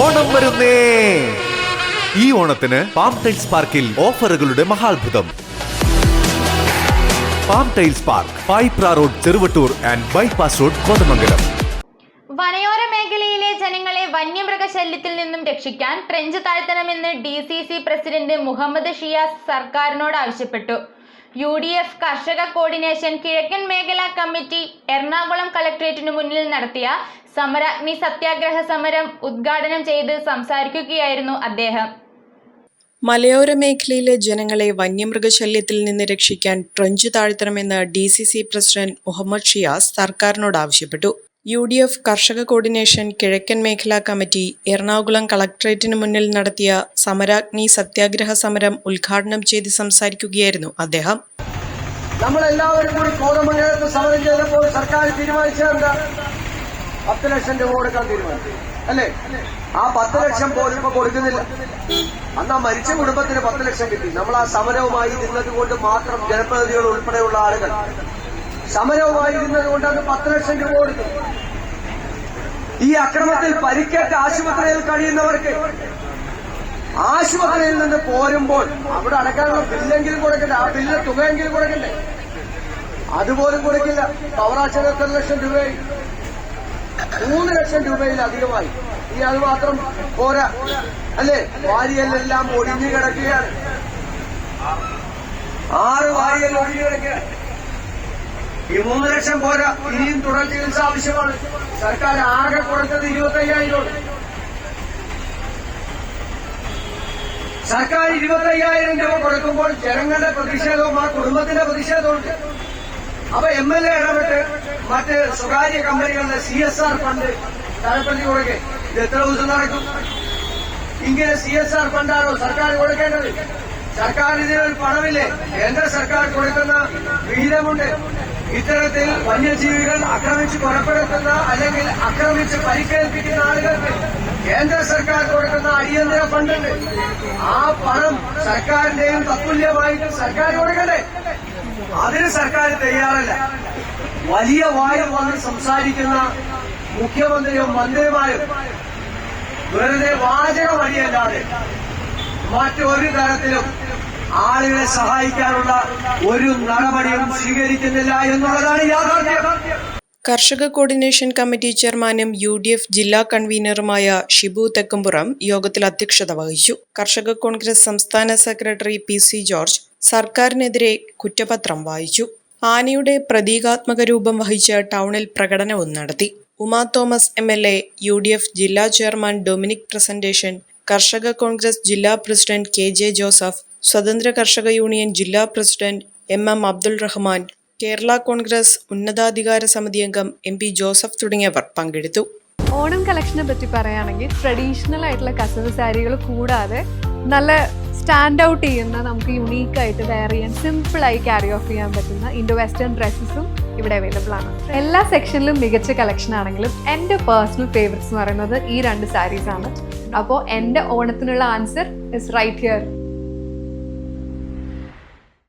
ഓണം വരുന്നേ. ഈ ഓണത്തിന് പാം ടൈൽസ് പാർക്കിൽ ഓഫറുകളുടെ മഹാത്ഭുതം. Palm tiles park Payipra road Cheruvattoor and bypass road Kothamangalam. വനയോര മേഖലയിലെ ജനങ്ങളെ വന്യമൃഗശല്യത്തിൽ നിന്നും രക്ഷിക്കാൻ trench താഴ്ത്തണമെന്ന് D C C president Muhammad Shiyas സർക്കാരിനോട് ആവശ്യപ്പെട്ടു. യു ഡി എഫ് കർഷക കോർഡിനേഷൻ കിഴക്കൻ മേഖലാ കമ്മിറ്റി എറണാകുളം കളക്ടറേറ്റിനു മുന്നിൽ നടത്തിയ സമരാഗ്നി സത്യാഗ്രഹ സമരം ഉദ്ഘാടനം ചെയ്ത് സംസാരിക്കുകയായിരുന്നു അദ്ദേഹം. മലയോര മേഖലയിലെ ജനങ്ങളെ വന്യമൃഗശല്യത്തിൽ നിന്ന് രക്ഷിക്കാൻ trench താഴ്ത്തണമെന്ന് D C C president Muhammad Shiyas സർക്കാരിനോട് ആവശ്യപ്പെട്ടു. യു ഡി എഫ് കർഷക കോർഡിനേഷൻ കിഴക്കൻ മേഖലാ കമ്മിറ്റി എറണാകുളം കളക്ട്രേറ്റിന് മുന്നിൽ നടത്തിയ സമരാഗ്നി സത്യാഗ്രഹ സമരം ഉദ്ഘാടനം ചെയ്ത് സംസാരിക്കുകയായിരുന്നു അദ്ദേഹം. നമ്മളെല്ലാവരും കൂടി കോതമംഗലത്ത് സമരം ചെയ്തപ്പോൾ സർക്കാർ തീരുമാനിച്ചത് എന്താ പത്ത് ലക്ഷം രൂപ കൊടുക്കാൻ തീരുമാനിച്ചു. അല്ലേ? ആ പത്ത് ലക്ഷം പോലും ഇപ്പൊ കൊടുക്കുന്നില്ല. അന്ന് മരിച്ച കുടുംബത്തിന് പത്ത് ലക്ഷം കിട്ടി. നമ്മൾ ആ സമരവുമായി നിന്നത് കൊണ്ട് മാത്രം ജനപ്രതിനിധികൾ ഉൾപ്പെടെയുള്ള ആളുകൾ സമരവുമായി ഇരുന്നത് കൊണ്ട് അത് പത്ത് ലക്ഷം രൂപ കൊടുത്തു. ഈ അക്രമത്തിൽ പരിക്കേറ്റ ആശുപത്രിയിൽ കഴിയുന്നവർക്ക് ആശുപത്രിയിൽ നിന്ന് പോരുമ്പോൾ അവിടെ അടക്കാനുള്ള ബില്ലെങ്കിലും കൊടുക്കണ്ടേ ആ ബില്ല് തുകയെങ്കിലും കൊടുക്കണ്ടേ? അതുപോലും കൊടുക്കില്ല. പവറാച്ചന് എത്ര ലക്ഷം രൂപയായി. മൂന്ന് ലക്ഷം രൂപയിലധികമായി ഇനി അത് മാത്രം പോരാ. അല്ലേ? വാരിയല്ലെല്ലാം ഒഴിഞ്ഞു കിടക്കുകയാണ്. ആറ് വാരിയൽ ഒഴിഞ്ഞു കിടക്കുകയാണ്. ഈ മൂന്ന് ലക്ഷം പോരാ. ഇനിയും തുടർ ചികിത്സ ആവശ്യമാണ്. സർക്കാർ ആകെ കൊടുത്തത് ഇരുപത്തയ്യായിരം സർക്കാർ ഇരുപത്തയ്യായിരം രൂപ കൊടുക്കുമ്പോൾ ജനങ്ങളുടെ പ്രതിഷേധവും ആ കുടുംബത്തിന്റെ പ്രതിഷേധമുണ്ട് അപ്പൊ എം എൽ എ ഇടപെട്ട് മറ്റ് സ്വകാര്യ കമ്പനികളുടെ സി എസ് ആർ ഫണ്ട് തലപ്പതി കൊടുക്കെ. ഇത് എത്ര ദിവസം നടക്കും? ഇങ്ങനെ സി എസ് ആർ ഫണ്ടാണോ സർക്കാർ കൊടുക്കേണ്ടത്? സർക്കാർ ഇതിനൊരു പണമില്ലേ? കേന്ദ്ര സർക്കാർ കൊടുക്കുന്ന വിഹിതമുണ്ട് ഇത്തരത്തിൽ വന്യജീവികൾ ആക്രമിച്ച് കൊലപ്പെടുത്തുന്ന അല്ലെങ്കിൽ ആക്രമിച്ച് പരിക്കേൽപ്പിക്കുന്ന ആളുകൾക്ക് കേന്ദ്ര സർക്കാർ കൊടുക്കുന്ന അടിയന്തര ഫണ്ടുണ്ട്. ആ പണം സർക്കാരിന്റെയും തത്തുല്യമായിട്ട് സർക്കാർ കൊടുക്കണ്ടേ? അതിന് സർക്കാർ തയ്യാറല്ല. വലിയ വായു വന്ന് സംസാരിക്കുന്ന മുഖ്യമന്ത്രിയും മന്ത്രിമാരും വെറുതെ വാചകം അടിയല്ലാതെ മറ്റൊരു തരത്തിലും ആളുകളെ സഹായിക്കാനുള്ള ഒരു നടപടിയും സ്വീകരിക്കുന്നില്ല എന്നുള്ളതാണ് യാഥാർത്ഥ്യം. കർഷക കോർഡിനേഷൻ കമ്മിറ്റി ചെയർമാനും യു ഡി എഫ് ജില്ലാ കൺവീനറുമായ ഷിബു തെക്കുംപുറം യോഗത്തിൽ അധ്യക്ഷത വഹിച്ചു. കർഷക കോൺഗ്രസ് സംസ്ഥാന സെക്രട്ടറി പി സി ജോർജ് സർക്കാരിനെതിരെ കുറ്റപത്രം വായിച്ചു. ആനയുടെ പ്രതീകാത്മക രൂപം വഹിച്ച ടൗണിൽ പ്രകടനവും നടത്തി. Uma Thomas M L A U D F ജില്ലാ ചെയർമാൻ ഡൊമിനിക് പ്രസന്റേഷൻ കർഷക കോൺഗ്രസ് ജില്ലാ പ്രസിഡന്റ് കെ ജെ ജോസഫ് സ്വതന്ത്ര കർഷക യൂണിയൻ ജില്ലാ president M M Abdul Rahman Kerala Congress ഉന്നതാധികാര സമിതി അംഗം എം പി ജോസഫ് തുടങ്ങിയവർ പങ്കെടുത്തു. ഓണം കളക്ഷനെ പറ്റി പറയുകയാണെങ്കിൽ ട്രഡീഷണൽ ആയിട്ടുള്ള കസവ് സാരികൾ കൂടാതെ നല്ല സ്റ്റാൻഡ് ഔട്ട് ചെയ്യുന്ന നമുക്ക് യുണീക്ക് ആയിട്ട് വെയർ ചെയ്യാൻ സിമ്പിളായി ക്യാരി ഓഫ് ചെയ്യാൻ പറ്റുന്ന ഇൻഡോ വെസ്റ്റേൺ ഡ്രസ്സസും ഇവിടെ അവൈലബിൾ ആണ്. എല്ലാ സെക്ഷനിലും മികച്ച കളക്ഷൻ ആണെങ്കിലും എന്റെ പേഴ്സണൽ ഫേവറേറ്റ്സ് എന്ന് പറയുന്നത് ഈ രണ്ട് സാരീസ് ആണ്. അപ്പോൾ എന്റെ ഓണത്തിനുള്ള ആൻസർ ഇസ് റൈറ്റ് ഹിയർ